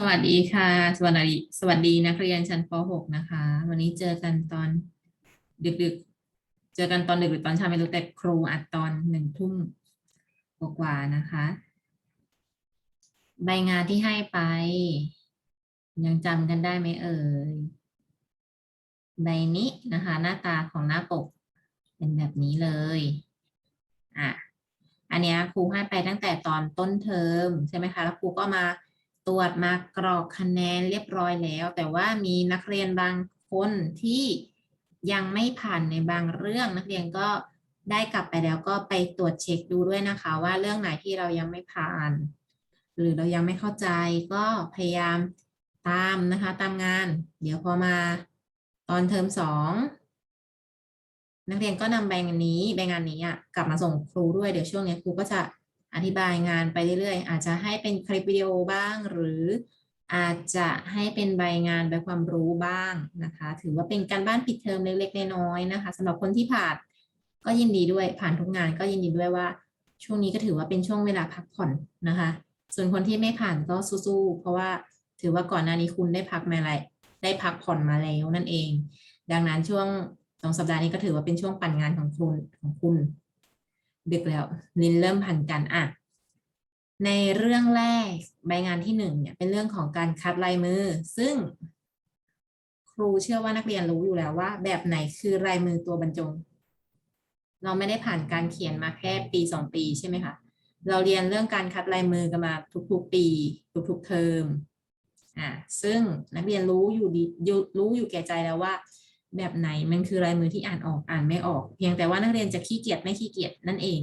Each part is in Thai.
สวัสดีค่ะ สวัสดี สวัสดีนักเรียนชั้นป .6 นะคะ วันนี้เจอกันตอนดึกๆ เจอกันตอนดึกหรือตอนเช้าไม่รู้แต่ครูอัดตอนหนึ่งทุ่มกว่าๆนะคะ ใบงานที่ให้ไป ยังจำกันได้ไหมเอ่ย ใบนี้นะคะ หน้าตาของหน้าปกเป็นแบบนี้เลยอะอันเนี้ยครูให้ไปตั้งแต่ตอนต้นเทอมใช่ไหมคะ แล้วครูก็มา ตรวจมากรอกคะแนนเรียบร้อยแล้ว แต่ว่ามีนักเรียนบางคนที่ยังไม่ผ่านในบางเรื่องนักเรียนก็ได้กลับไปแล้วก็ไปตรวจเช็คดูด้วยนะคะ ว่าเรื่องไหนที่เรายังไม่ผ่าน หรือเรายังไม่เข้าใจก็พยายามตามนะคะตามงาน เดี๋ยวพอมาตอนเทอมสองนักเรียนก็นำใบงานนี้ใบงานนี้อะกลับมาส่งครูด้วยเดี๋ยวช่วงนี้ครูก็จะ อธิบายงานไปเรื่อยๆ อาจจะให้เป็นคลิปวิดีโอบ้าง หรืออาจจะให้เป็นใบงานใบความรู้บ้างนะคะ ถือว่าเป็นการบ้านปิดเทอมเล็กๆน้อยๆนะคะสำหรับคนที่ผ่านก็ยินดีด้วยผ่านทุกงานก็ยินดีด้วยว่า ช่วงนี้ก็ถือว่าเป็นช่วงเวลาพักผ่อนนะคะ ส่วนคนที่ไม่ผ่านก็สู้ๆเพราะว่าถือว่าก่อนหน้านี้คุณได้พักมาอะไรได้พักผ่อนมาแล้วนั่นเอง ดังนั้นช่วงสองสัปดาห์นี้ก็ถือว่าเป็นช่วงปั่นงานของคุณของคุณ ดึกแล้วลินเริ่มพันกันอะในเรื่องแรกใบงานที่หนึ่งเนี่ยเป็นเรื่องของการคัดลายมือ ซึ่ง ครูเชื่อว่านักเรียนรู้อยู่แล้วว่า แบบไหนคือลายมือตัวบรรจง เราไม่ได้ผ่านการเขียนมาแค่ปีสองปีใช่ไหมคะเราเรียนเรื่องการคัดลายมือกันมาทุกๆ ปี ทุกๆเทอมอ่าซึ่งนักเรียนรู้อยู่ดีอยู่รู้อยู่แก่ใจแล้วว่า แบบไหนมันคือลายมือที่อ่านออกอ่านไม่ออก เพียงแต่ว่านักเรียนจะขี้เกียจไม่ขี้เกียจนั่นเอง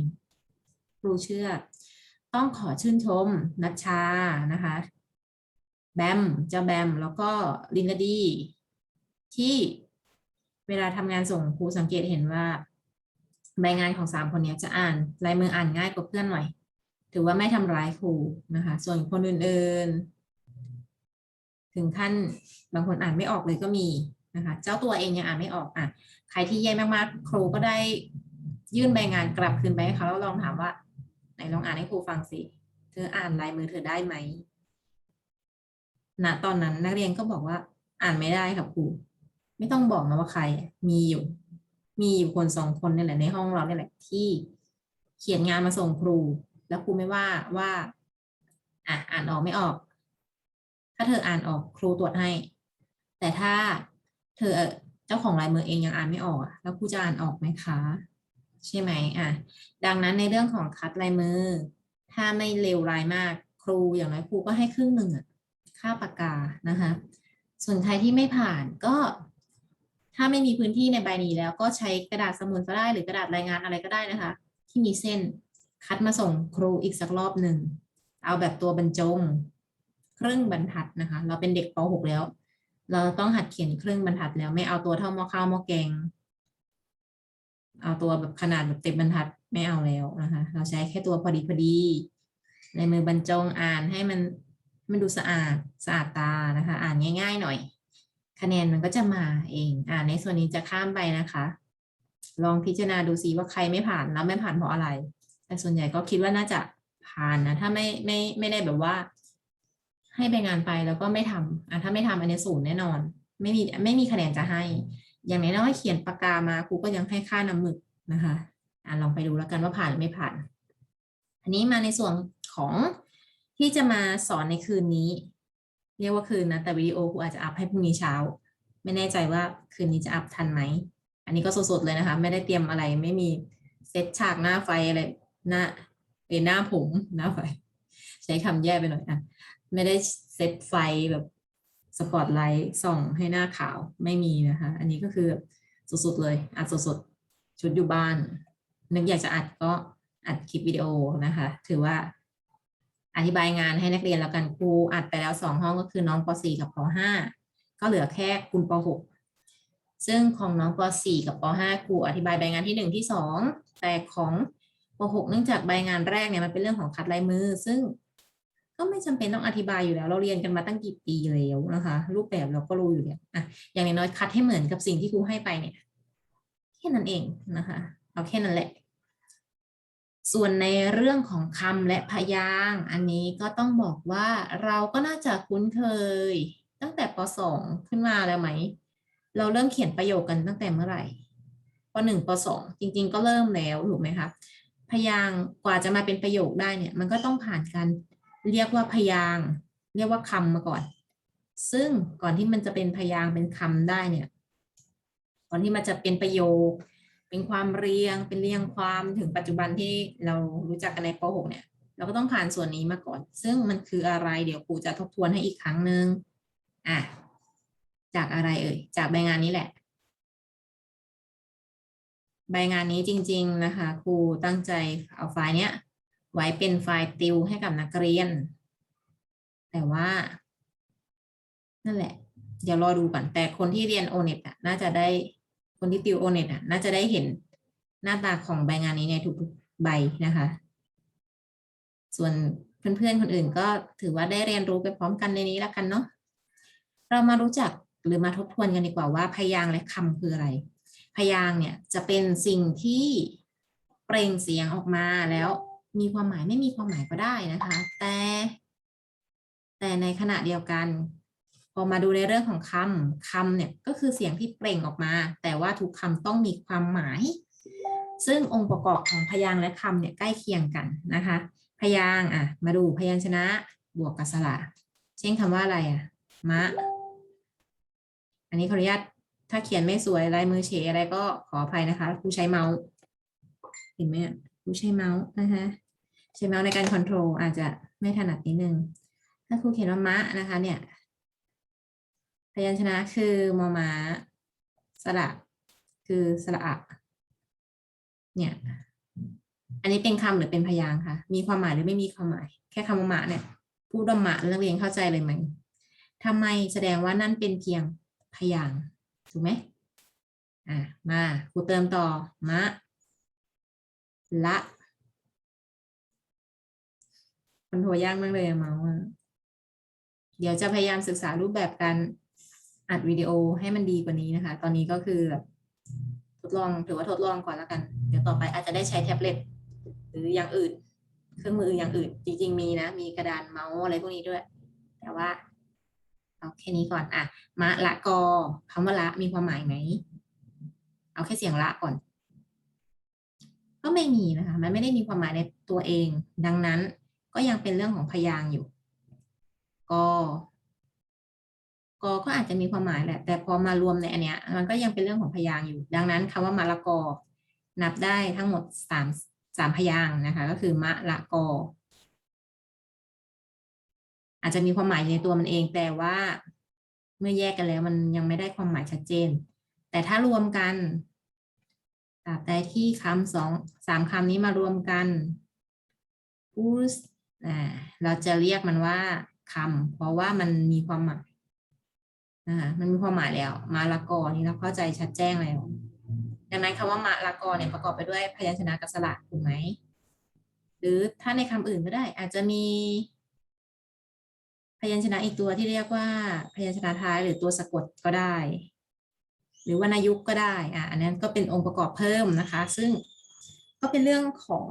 ครูเชื่อ ต้องขอชื่นชมนัชชานะคะ แบมเจ้าแบมแล้วก็ลินดาดี ที่เวลาทำงานส่งครูสังเกตเห็นว่าใบงานของสามคนนี้จะอ่านลายมืออ่านง่ายกว่าเพื่อนหน่อย ถือว่าไม่ทำร้ายครูนะคะ ส่วนคนอื่นๆ ถึงขั้นบางคนอ่านไม่ออกเลยก็มี นะคะเจ้าตัวเองยังอ่านไม่ออกอะใครที่แย่มากๆ ครูก็ได้ยื่นใบงานกลับคืนไปให้เขาแล้วลองถามว่า ไหนลองอ่านให้ครูฟังสิเธออ่านลายมือเธอได้ไหมณตอนนั้นนักเรียนก็บอกว่าอ่านไม่ได้ครับครูไม่ต้องบอกนะว่าใครมีอยู่ มีอยู่คนสองคนนี่แหละในห้องเราเนี่ยแหละที่เขียนงานมาส่งครู แล้วครูไม่ว่าว่าอะอ่านออกไม่ออก ถ้าเธออ่านออกครูตรวจให้ แต่ถ้า เธอเจ้าของลายมือเองยังอ่านไม่ออกแล้วครูจะอ่านออกไหมคะ ใช่ไหมอะดังนั้นในเรื่องของคัดลายมือ ถ้าไม่เลวร้ายมากครูอย่างน้อยครูก็ให้ครึ่งหนึ่งอะค่าปากกานะคะส่วนใครที่ไม่ผ่านก็ ถ้าไม่มีพื้นที่ในใบนี้แล้วก็ใช้กระดาษสมุดก็ได้หรือกระดาษรายงานอะไรก็ได้นะคะ ที่มีเส้นคัดมาส่งครูอีกสักรอบหนึ่งเอาแบบตัวบรรจง ครึ่งบรรทัดนะคะ เราเป็นเด็กป .6 แล้ว เราต้องหัดเขียนครึ่งบรรทัดแล้วไม่เอาตัวเท่าหม้อข้าวหม้อแกง เอาตัวแบบขนาดแบบเต็มบรรทัดไม่เอาแล้วนะคะ เราใช้แค่ตัวพอดีพอดีในมือบรรจงอ่านให้มันมันดูสะอาดสะอาดตานะคะ อ่านง่าย ๆ หน่อย คะแนนมันก็จะมาเอง อ่าในส่วนนี้จะข้ามไปนะคะ ลองพิจารณาดูซิว่าใครไม่ผ่านแล้วไม่ผ่านเพราะอะไร แต่ส่วนใหญ่ก็คิดว่าน่าจะผ่านนะ ถ้าไม่ไม่ไม่ได้แบบว่า ให้ไปงานไปแล้วก็ไม่ทำอะถ้าไม่ทำอันนี้ศูนย์แน่นอน ไม่มีไม่มีคะแนนจะให้ อย่างน้อยๆเขียนปากกามาครูก็ยังให้ค่าน้ำหมึกนะคะอะลองไปดูแล้วกันว่าผ่านหรือไม่ผ่าน อันนี้มาในส่วนของที่จะมาสอนในคืนนี้ เรียกว่าคืนนะ แต่วิดีโอครูอาจจะอัพให้พรุ่งนี้เช้า ไม่แน่ใจว่าคืนนี้จะอัพทันไหม อันนี้ก็สดๆเลยนะคะ ไม่ได้เตรียมอะไรไม่มีเซตฉากหน้าไฟอะไรหน้าเอยหน้าผมหน้าไฟ ใช้คำแย่ไปหน่อยอะ ไม่ได้เซตไฟแบบสปอตไลท์ส่องให้หน้าขาวไม่มีนะคะ อันนี้ก็คือสดๆเลยอัดสดๆชุดอยู่บ้าน นึกอยากจะอัดก็อัดคลิปวิดีโอนะคะ ถือว่าอธิบายงานให้นักเรียนแล้วกันครูอัดไปแล้วสองห้องก็คือน้องป .4 กับป .5 ก็เหลือแค่คุณป .6 ซึ่งของน้องป .4 กับป .5 ครูอธิบายใบงานที่หนึ่งที่สองแต่ของป .6 เนื่องจากใบงานแรกเนี่ยมันเป็นเรื่องของคัดลายมือ ซึ่ง ก็ไม่จำเป็นต้องอธิบายอยู่แล้ว เราเรียนกันมาตั้งกี่ปีแล้วนะคะ รูปแบบเราก็รู้อยู่แล้วอะอย่างน้อยๆคัดให้เหมือนกับสิ่งที่ครูให้ไปเนี่ยแค่นั้นเองนะคะเอาแค่นั้นแหละส่วนในเรื่องของคำและพยางอันนี้ก็ต้องบอกว่าเราก็น่าจะคุ้นเคย ตั้งแต่ป .2 ขึ้นมาแล้วไหม เราเริ่มเขียนประโยคกันตั้งแต่เมื่อไหร่ป .1 ป .2 จริง ๆ ก็เริ่มแล้วถูกไหมครับพยางกว่าจะมาเป็นประโยคได้เนี่ย มันก็ต้องผ่านการ เรียกว่าพยางเรียกว่าคำมาก่อน ซึ่งก่อนที่มันจะเป็นพยางเป็นคำได้เนี่ย ก่อนที่มันจะเป็นประโยค เป็นความเรียง เป็นเรียงความถึงปัจจุบันที่เรารู้จักกันในป .6 เนี่ย เราก็ต้องผ่านส่วนนี้มาก่อน ซึ่งมันคืออะไร เดี๋ยวครูจะทบทวนให้อีกครั้งหนึ่งอะ จากอะไรเอ่ย จากใบงานนี้แหละ ใบงานนี้จริง ๆ นะคะ ครูตั้งใจเอาไฟล์เนี้ย ไว้เป็นไฟล์ติวให้กับนักเรียน แต่ว่า นั่นแหละ เดี๋ยวรอดูก่อน แต่คนที่เรียนโอเน็ตอะน่าจะได้ คนที่ติวโอเน็ตอะน่าจะได้เห็นหน้าตาของใบงานนี้ในทุกๆใบนะคะ ส่วนเพื่อนๆ คนอื่นก็ถือว่าได้เรียนรู้ไปพร้อมกันในนี้แล้วกันเนาะ เรามารู้จักหรือมาทบทวนกันดีกว่าว่าพยางค์และคำคืออะไร พยางค์เนี่ยจะเป็นสิ่งที่เปล่งเสียงออกมาแล้ว มีความหมายไม่มีความหมายก็ได้นะคะ แต่ แต่ในขณะเดียวกัน พอมาดูในเรื่องของคำคำเนี่ยก็คือเสียงที่เปล่งออกมา แต่ว่าทุกคำต้องมีความหมาย ซึ่งองค์ประกอบของพยางค์และคำเนี่ยใกล้เคียงกันนะคะ พยางค์อะ มาดูพยัญชนะบวกกับสระเช่นคำว่าอะไรอะมะ อันนี้ขออนุญาตถ้าเขียนไม่สวยลายมือเฉยอะไรก็ขออภัยนะคะครูใช้เมาส์เห็นไหมอะครูใช้เมาส์นะคะ ใช้เมในการคอนโทรลอาจจะไม่ถนัดนิดนึง ถ้าครูเขียนว่ามะนะคะ เนี่ย พยัญชนะคือมอมาสระ คือสระอะเนี่ย อันนี้เป็นคำหรือเป็นพยางค์คะ มีความหมายหรือไม่มีความหมาย แค่คำว่ามะเนี่ย พูดว่ามะนักเรียนเข้าใจเลยไหมทำไมแสดงว่านั่นเป็นเพียงพยางค์ถูกไหมอะมาครูเติมต่อมะละ มันโทรยากมากเลยอะเมาส์อะเดี๋ยวจะพยายามศึกษารูปแบบการอัดวิดีโอให้มันดีกว่านี้นะคะ ตอนนี้ก็คือแบบทดลองถือว่าทดลองก่อนแล้วกัน เดี๋ยวต่อไปอาจจะได้ใช้แท็บเล็ตหรืออย่างอื่น เครื่องมืออย่างอื่น จริง ๆ มีนะ มีกระดานเมาส์อะไรพวกนี้ด้วย แต่ว่าเอาแค่นี้ก่อนอะมะละกอคำว่าละมีความหมายไหม เอาแค่เสียงละก่อน ก็ไม่มีนะคะ มันไม่ได้มีความหมายในตัวเอง ดังนั้น ก็ยังเป็นเรื่องของพยางอยู่ กกก็อาจจะมีความหมายแหละ แต่พอมารวมในอันเนี้ย มันก็ยังเป็นเรื่องของพยางอยู่ ดังนั้นคำว่ามะละกอ นับได้ทั้งหมดสามสามพยางนะคะ ก็คือมะละกอ อาจจะมีความหมายในตัวมันเอง แต่ว่าเมื่อแยกกันแล้วมันยังไม่ได้ความหมายชัดเจน แต่ถ้ารวมกันตราบใดที่คำสองสามคำนี้มารวมกัน us ่าเราจะเรียกมันว่าคำเพราะว่ามันมีความหมายนะคะมันมีความหมายแล้ว มาละกอนี่เราเข้าใจชัดแจ้งแล้วดังนั้นคำว่ามาละกอเนี่ยประกอบไปด้วยพยัญชนะกับสระถูกไหมหรือถ้าในคำอื่นก็ได้ อาจจะมี พยัญชนะอีกตัวที่เรียกว่า พยัญชนะท้ายหรือตัวสะกดก็ได้ หรือวรรณยุกต์ก็ได้อะอันนั้นก็เป็นองค์ประกอบเพิ่มนะคะ ซึ่งก็เป็นเรื่องของ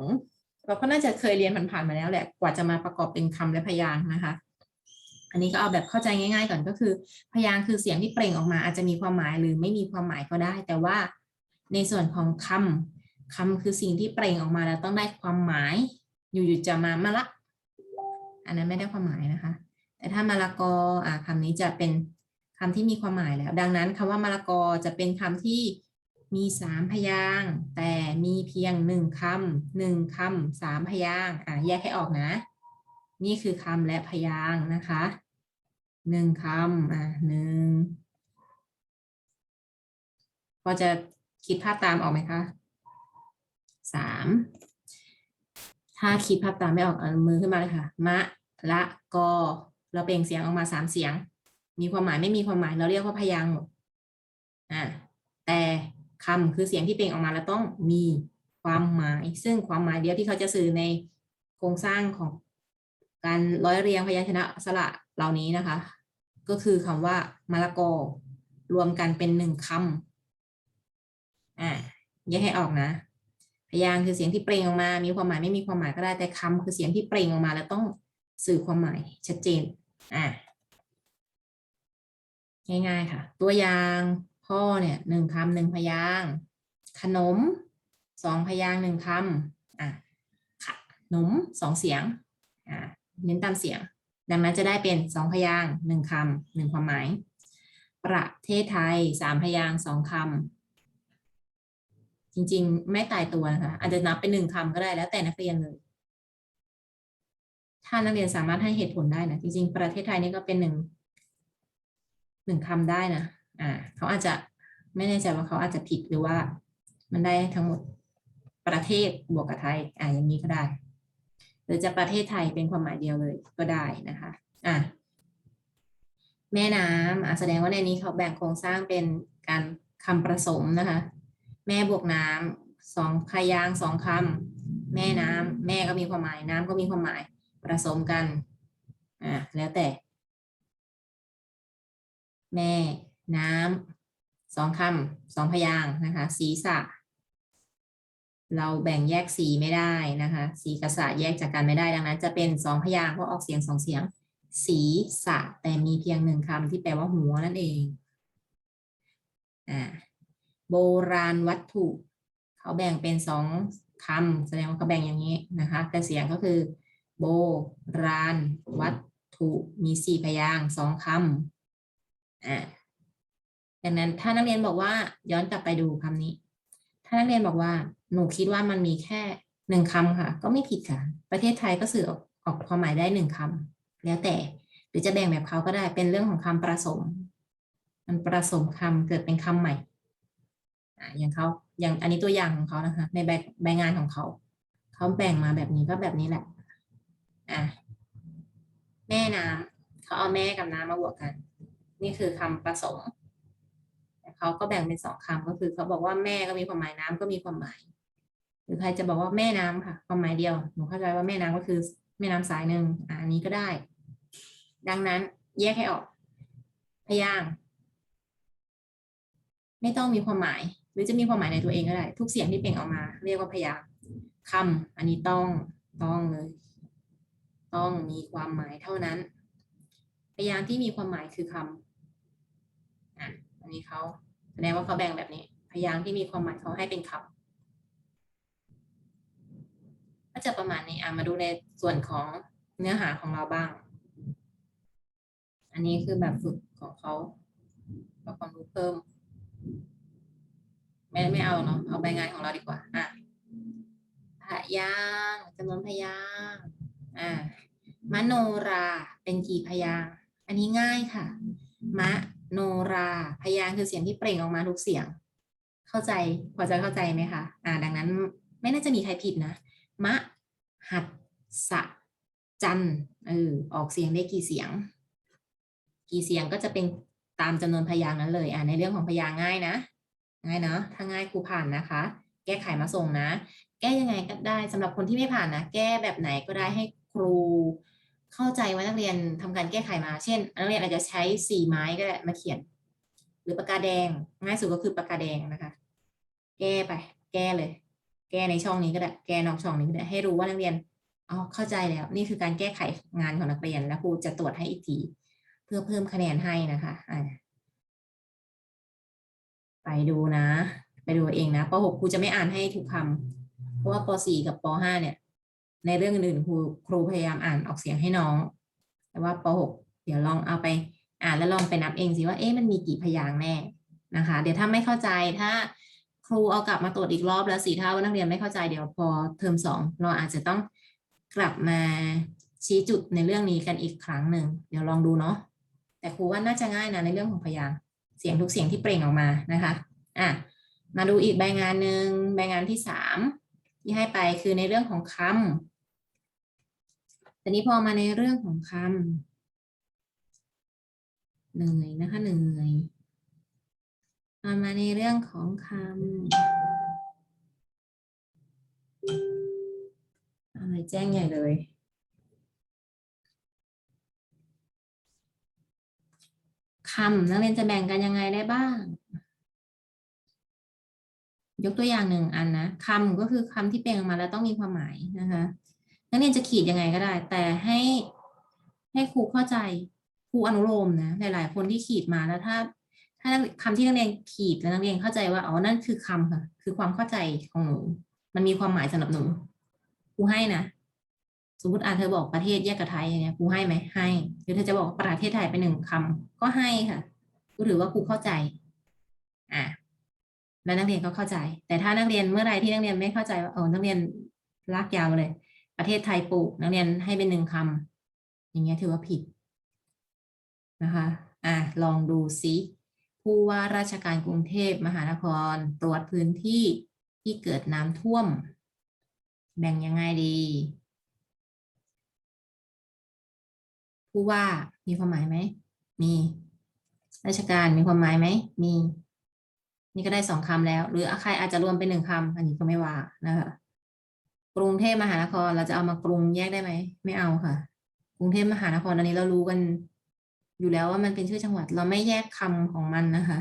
เราก็น่าจะเคยเรียนผ่านๆมาแล้วแหละกว่าจะมาประกอบเป็นคำและพยางค์นะคะ อันนี้ก็เอาแบบเข้าใจง่ายๆก่อนก็คือ พยางค์คือเสียงที่เปล่งออกมา อาจจะมีความหมายหรือไม่มีความหมายก็ได้ แต่ว่าในส่วนของคำคำคือสิ่งที่เปล่งออกมาแล้วต้องได้ความหมาย อยู่ๆจะมามาละอันนั้นไม่ได้ความหมายนะคะ แต่ถ้ามะละกออ่าคำนี้จะเป็นคำที่มีความหมายแล้ว ดังนั้นคำว่ามะละกอจะเป็นคำที่ มีสามพยางแต่มีเพียงหนึ่งคำหนึ่งคำสามพยางอ่าแยกให้ออกนะ นี่คือคำและพยางนะคะหนึ่งคำอ่าหนึ่งพอจะคิดภาพตามออกไหมคะสามถ้าคิดภาพตามไม่ออกเอามือขึ้นมาเลยค่ะ มะละกอเราเปล่งเสียงออกมาสามเสียง มีความหมายไม่มีความหมายเราเรียกว่าพยางค์หมดอ่าแต่ คำคือเสียงที่เปล่งออกมาแล้วต้องมีความหมาย ซึ่งความหมายเดียวที่เขาจะสื่อในโครงสร้างของการร้อยเรียงพยัญชนะสระเหล่านี้นะคะ ก็คือคำว่ามะละกอรวมกันเป็นหนึ่งคำอ่าแยกให้ออกนะ พยางคือเสียงที่เปล่งออกมา มีความหมายไม่มีความหมายก็ได้แต่คำคือเสียงที่เปล่งออกมา แล้วต้องสื่อความหมายชัดเจนอะง่ายๆค่ะ ตัวอย่าง พ่อเนี่ยหนึ่งคำหนึ่งพยาง ขนมสองพยางหนึ่งคำอะขนมสองเสียงอะเน้นตามเสียง ดังนั้นจะได้เป็นสองพยางหนึ่งคำหนึ่งความหมาย ประเทศไทยสามพยางสองคำจริงๆ ไม่ตายตัวนะคะอาจจะนับเป็นหนึ่งคำก็ได้แล้วแต่นักเรียนเลยถ้านักเรียนสามารถให้เหตุผลได้นะจริงๆ ประเทศไทยนี่ก็เป็นหนึ่งหนึ่งคำได้นะ อ่าเขาอาจจะไม่แน่ใจว่าเขาอาจจะผิดหรือว่ามันได้ทั้งหมดประเทศบวกกับไทยอ่าอย่างนี้ก็ได้ หรือจะประเทศไทยเป็นความหมายเดียวเลยก็ได้นะคะอะแม่น้ำอะแสดงว่าในนี้เขาแบ่งโครงสร้างเป็นการคำประสมนะคะ แม่บวกน้ำสองพยางสองคำแม่น้ำแม่ก็มีความหมาย น้ำก็มีความหมายผสมกันอ่าแล้วแต่ แม่ น้ำสองคำสองพยางนะคะ ศีรษะ เราแบ่งแยกสีไม่ได้นะคะ สีกับสระแยกจากกันไม่ได้ดังนั้น จะเป็นสองพยางค์เพราะออกเสียงสองเสียง สีสะแต่มีเพียงหนึ่งคำที่แปลว่าหัวนั่นเองอ่าโบราณวัตถุ เขาแบ่งเป็นสองคำแสดงว่าเขาแบ่งอย่างนี้นะคะแต่เสียงก็คือ โบราณวัตถุมีสี่พยางสองคำอ่า ดังนั้นถ้านักเรียนบอกว่าย้อนกลับไปดูคำนี้ ถ้านักเรียนบอกว่า หนูคิดว่ามันมีแค่หนึ่งคำค่ะ ก็ไม่ผิดค่ะ ประเทศไทยก็สื่อออกออกความหมายได้หนึ่งคำแล้วแต่หรือจะแบ่งแบบเขาก็ได้เป็นเรื่องของคำประสม มันประสมคำเกิดเป็นคำใหม่อย่างเขาอย่างอันนี้ตัวอย่างของเขานะคะ ในใบใบงานของเขาเขาแบ่งมาแบบนี้ก็แบบนี้แหละอะแม่น้ำเขาเอาแม่กับน้ำมาบวกกัน นี่คือคำผสม เขาก็แบ่งเป็นสองคำก็คือเขาบอกว่าแม่ก็มีความหมายน้ำก็มีความหมาย หรือใครจะบอกว่าแม่น้ำค่ะความหมายเดียวหนูเข้าใจว่าแม่น้ำก็คือแม่น้ำสายหนึ่งอันนี้ก็ได้ ดังนั้นแยกให้ออก พยางไม่ต้องมีความหมาย หรือจะมีความหมายในตัวเองก็ได้ ทุกเสียงที่เปล่งออกมา เรียกว่าพยางคำอันนี้ต้องต้องเลย ต้องมีความหมายเท่านั้น พยางที่มีความหมายคือคำอะอันนี้เขา แสดงว่าเขาแบ่งแบบนี้ พยางค์ที่มีความหมายเขาให้เป็นคำก็จะประมาณนี้อะมาดูในส่วนของเนื้อหาของเราบ้าง อันนี้คือแบบฝึกของเขาเอาความรู้เพิ่ม ไม่ไม่เอาเนาะเอาใบงานของเราดีกว่า อะพยางจำนวนพยางอ่ามโนราเป็นกี่พยาง อันนี้ง่ายค่ะ มะ โนรา พยางคือเสียงที่เปล่งออกมาทุกเสียง เข้าใจพอจะเข้าใจไหมคะอ่าดังนั้นไม่น่าจะมีใครผิดนะ มะ หัดสะ จันเออออกเสียงได้กี่เสียง กี่เสียงก็จะเป็นตามจำนวนพยางนั้นเลยอ่าในเรื่องของพยางง่ายนะ ง่ายเนาะถ้าง่ายครูผ่านนะคะ แก้ไขมาส่งนะ แก้ยังไงก็ได้สำหรับคนที่ไม่ผ่านนะ แก้แบบไหนก็ได้ให้ครู เข้าใจว่านักเรียนทำการแก้ไขมา เช่น นักเรียนอาจจะใช้สีไม้ก็ได้มาเขียน หรือปากกาแดง ง่ายสุดก็คือปากกาแดงนะคะ แก้ไป แก้เลย แก้ในช่องนี้ก็ได้ แก้นอกช่องนี้ก็ได้ ให้รู้ว่านักเรียนอ๋อเข้าใจแล้ว นี่คือการแก้ไขงานของนักเรียน แล้วครูจะตรวจให้อีกที เพื่อเพิ่มคะแนนให้นะคะอ่าไปดูนะ ไปดูเองนะป .6 ครูจะไม่อ่านให้ทุกคำเพราะว่าป .4 กับป .5 เนี่ย ในเรื่องอื่นครูครูพยายามอ่านออกเสียงให้น้อง แต่ว่าป .6 เดี๋ยวลองเอาไปอ่านแล้วลองไปนับเองสิว่าเอ๊ะมันมีกี่พยางค์แน่นะคะ เดี๋ยวถ้าไม่เข้าใจถ้าครูเอากลับมาตรวจอีกรอบแล้วสิถ้าว่านักเรียนไม่เข้าใจเดี๋ยวพอเทอมสองเราอาจจะต้องกลับมาชี้จุดในเรื่องนี้กันอีกครั้งหนึ่งเดี๋ยวลองดูเนาะแต่ครูว่าน่าจะง่ายนะในเรื่องของพยางค์เสียงทุกเสียงที่เปล่งออกมานะคะอะมาดูอีกใบงานหนึ่งใบงานที่สามที่ให้ไปคือในเรื่องของคำ แต่นี้พอมาในเรื่องของคำเหนื่อยนะคะเหนื่อยมามาในเรื่องของคำอะไรแจ้งใหญ่เลยคำนักเรียนจะแบ่งกันยังไงได้บ้าง ยกตัวอย่างหนึ่งอันนะคำก็คือคำที่เปล่งออกมาแล้วต้องมีความหมายนะคะ นักเรียนจะขีดยังไงก็ได้ แต่ให้ให้ครูเข้าใจครูอนุโลมนะหลาย ๆ คนที่ขีดมาแล้วถ้า ถ้าคำที่นักเรียนขีดแล้วนักเรียนเข้าใจว่าอ๋อนั่นคือคำค่ะ คือความเข้าใจของหนู มันมีความหมายสำหรับหนูครูให้นะสมมติอ่านเธอบอกประเทศแยกกับไทยอย่างเงี้ยครูให้ไหมให้หรือเธอจะบอกประเทศไทยเป็นหนึ่งคำก็ให้ค่ะครูถือว่าครูเข้าใจ อะแล้วนักเรียนก็เข้าใจ แต่ถ้านักเรียนเมื่อไรที่นักเรียนไม่เข้าใจว่าเออนักเรียนลากยาวเลย ประเทศไทยปลูกนักเรียนให้เป็นหนึ่งคำอย่างเงี้ยถือว่าผิดนะคะอะลองดูซิผู้ว่าราชการกรุงเทพมหานคร ตรวจพื้นที่ที่เกิดน้ำท่วม แบ่งยังไงดี ผู้ว่ามีความหมายไหม มี ราชการมีความหมายไหม มี นี่ก็ได้สองคำแล้ว หรือใครอาจจะรวมเป็นหนึ่งคำอันนี้ก็ไม่ว่านะคะ กรุงเทพมหานครเราจะเอามากรุงแยกได้ไหมไม่เอาค่ะ กรุงเทพมหานครอันนี้เรารู้กัน อยู่แล้วว่ามันเป็นชื่อจังหวัด เราไม่แยกคำของมันนะคะ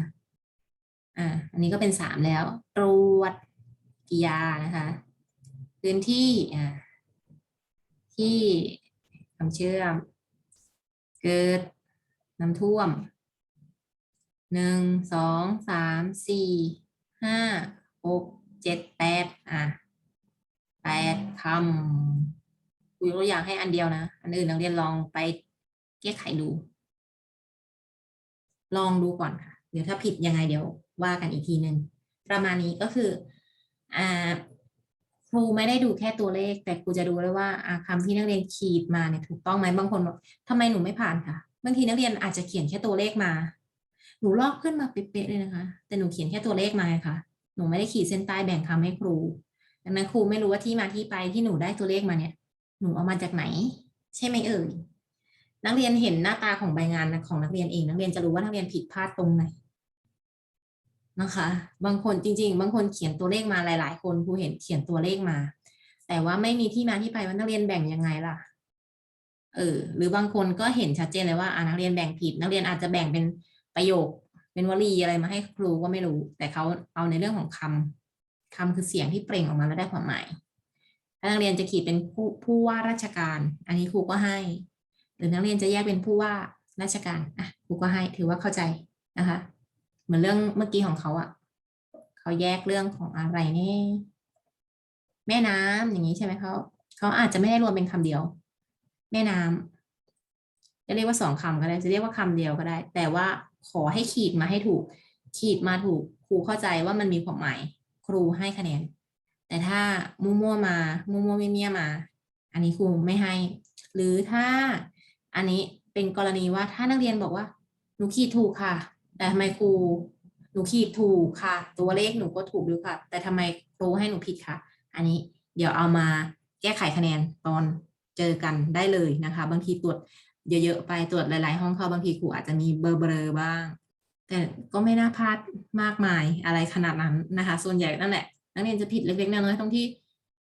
อ่า อันนี้ก็เป็นสามแล้วตรวจกิยานะคะ พื้นที่อ่าที่คำเชื่อม เกิดน้ำท่วมหนึ่งสองสามสี่ห้าหกเจ็ดแปดอะ แปดคำคุยตัวอย่างให้อันเดียวนะ อันอื่นนักเรียนลองไปแก้ไขดู ลองดูก่อนค่ะ เดี๋ยวถ้าผิดยังไงเดี๋ยวว่ากันอีกทีหนึ่งประมาณนี้ก็คืออ่าครูไม่ได้ดูแค่ตัวเลข แต่ครูจะดูด้วยว่าอ่าคำที่นักเรียนขีดมาเนี่ยถูกต้องไหมบางคนบอกทำไมหนูไม่ผ่านคะบางทีนักเรียนอาจจะเขียนแค่ตัวเลขมา หนูลอกขึ้นมาเป๊ะๆเลยนะคะ แต่หนูเขียนแค่ตัวเลขมาไงค่ะหนูไม่ได้ขีดเส้นใต้แบ่งคำให้ครู ดังนั้นครูไม่รู้ว่าที่มาที่ไปที่หนูได้ตัวเลขมาเนี่ย หนูเอามาจากไหน ใช่ไหมเอ่ยนักเรียนเห็นหน้าตาของใบงานของนักเรียนเองนักเรียนจะรู้ว่านักเรียนผิดพลาดตรงไหนนะคะ บางคนจริง ๆ บางคนเขียนตัวเลขมาหลาย ๆ คนครูเห็นเขียนตัวเลขมา แต่ว่าไม่มีที่มาที่ไปว่านักเรียนแบ่งยังไงล่ะเออหรือบางคนก็เห็นชัดเจนเลยว่าอ่านักเรียนแบ่งผิด นักเรียนอาจจะแบ่งเป็นประโยคเป็นวลีอะไรมาให้ครูก็ไม่รู้ แต่เขาเอาในเรื่องของคำ คำคือเสียงที่เปล่งออกมาแล้วได้ความหมายถ้านักเรียนจะขีดเป็นผู้ผู้ว่าราชการ อันนี้ครูก็ให้ หรือนักเรียนจะแยกเป็นผู้ว่าราชการอะครูก็ให้ถือว่าเข้าใจนะคะ เหมือนเรื่องเมื่อกี้ของเขาอะเขาแยกเรื่องของอะไรนี่แม่น้ำอย่างนี้ใช่ไหมเขาเขาอาจจะไม่ได้รวมเป็นคำเดียว แม่น้ำจะเรียกว่าสองคำก็ได้ จะเรียกว่าคำเดียวก็ได้ แต่ว่าขอให้ขีดมาให้ถูก ขีดมาถูกครูเข้าใจว่ามันมีความหมาย ครูให้คะแนน แต่ถ้ามั่วๆมามั่วๆไม่เมี่ยมา อันนี้ครูไม่ให้ หรือถ้าอันนี้เป็นกรณีว่าถ้านักเรียนบอกว่า หนูขีดถูกค่ะ แต่ทำไมครูหนูขีดถูกค่ะ ตัวเลขหนูก็ถูกด้วยค่ะ แต่ทำไมครูให้หนูผิดค่ะ อันนี้เดี๋ยวเอามาแก้ไขคะแนนตอนเจอกันได้เลยนะคะ บางทีตรวจเยอะๆไปตรวจหลาย ๆ ห้องเข้าบางทีครูอาจจะมีเบอร์เบอร์บ้าง แต่ก็ไม่น่าพลาดมากมายอะไรขนาดนั้นนะคะ ส่วนใหญ่นั่นแหละ นักเรียนจะผิดเล็กๆน้อยๆตรงที่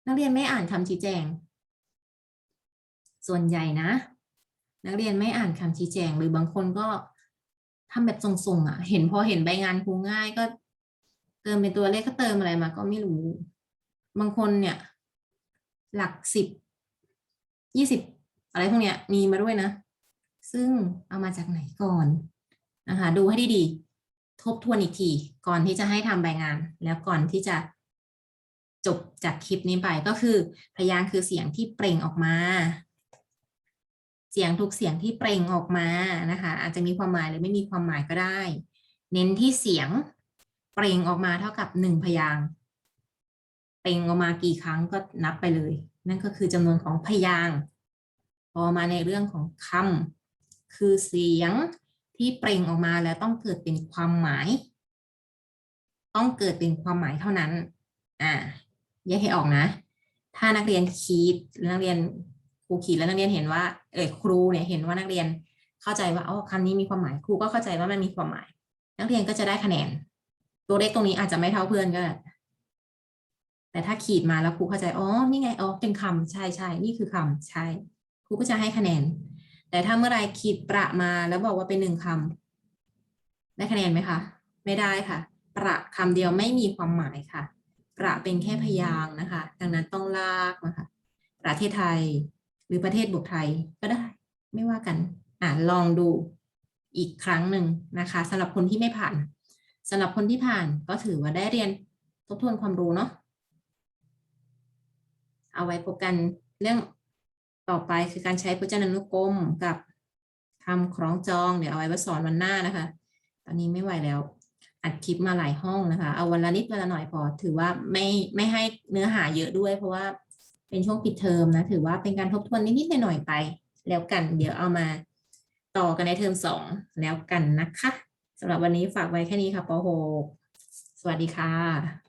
นักเรียนไม่อ่านคำชี้แจง ส่วนใหญ่นะ นักเรียนไม่อ่านคำชี้แจง หรือบางคนก็ทำแบบส่งๆอะ เห็นพอเห็นใบงานครูง่ายก็ เติมเป็นตัวเลขก็เติมอะไรมา ก็ไม่รู้ บางคนเนี่ย หลักสิบยี่สิบอะไรพวกเนี้ยมีมาด้วยนะ ซึ่งเอามาจากไหนก่อน นะคะ ดูให้ดีๆ ทบทวนอีกที ก่อนที่จะให้ทำใบงาน แล้วก่อนที่จะจบจากคลิปนี้ไปก็คือ พยางค์คือเสียงที่เปล่งออกมา เสียงทุกเสียงที่เปล่งออกมานะคะ อาจจะมีความหมายหรือไม่มีความหมายก็ได้ เน้นที่เสียงเปล่งออกมาเท่ากับหนึ่งพยางค์เปล่งออกมากี่ครั้งก็นับไปเลย นั่นก็คือจำนวนของพยางค์พอมาในเรื่องของคำคือเสียง ที่เปล่งออกมาแล้วต้องเกิดเป็นความหมาย ต้องเกิดเป็นความหมายเท่านั้น อ่าแยกให้ออกนะ ถ้านักเรียนคิดนักเรียนครูขีดแล้วนักเรียนเห็นว่า เออครูเนี่ยเห็นว่านักเรียนเข้าใจว่าอ๋อคำนี้มีความหมายครูก็เข้าใจว่ามันมีความหมาย นักเรียนก็จะได้คะแนน ตัวเลขตรงนี้อาจจะไม่เท่าเพื่อนก็แต่ถ้าขีดมาแล้วครูเข้าใจ อ๋อ นี่ไง อ๋อ เป็นคำใช่ใช่ นี่คือคำใช่ ครูก็จะให้คะแนน แต่ถ้าเมื่อไรขีดประมาแล้วบอกว่าเป็นหนึ่งคำได้คะแนนไหมคะ ไม่ได้ค่ะ ประคำเดียวไม่มีความหมายค่ะ ประเป็นแค่พยางนะคะ ดังนั้นต้องลากนะคะ ประเทศไทย หรือประเทศบวกไทยก็ได้ ไม่ว่ากัน อ่าลองดูอีกครั้งหนึ่งนะคะสำหรับคนที่ไม่ผ่านสำหรับคนที่ผ่านก็ถือว่าได้เรียนทบทวนความรู้เนาะเอาไว้พบกันเรื่อง ต่อไปคือการใช้พจนานุกรมกับคำคล้องจอง เดี๋ยวเอาไว้มาสอนวันหน้านะคะ ตอนนี้ไม่ไหวแล้ว อัดคลิปมาหลายห้องนะคะ เอาวันละนิดวันละหน่อยพอ ถือว่าไม่ไม่ให้เนื้อหาเยอะด้วย เพราะว่าเป็นช่วงปิดเทอมนะ ถือว่าเป็นการทบทวนนิดๆหน่อยๆไป แล้วกัน เดี๋ยวเอามาต่อกันในเทอมสองแล้วกันนะคะสำหรับวันนี้ฝากไว้แค่นี้ค่ะป .6 สวัสดีค่ะ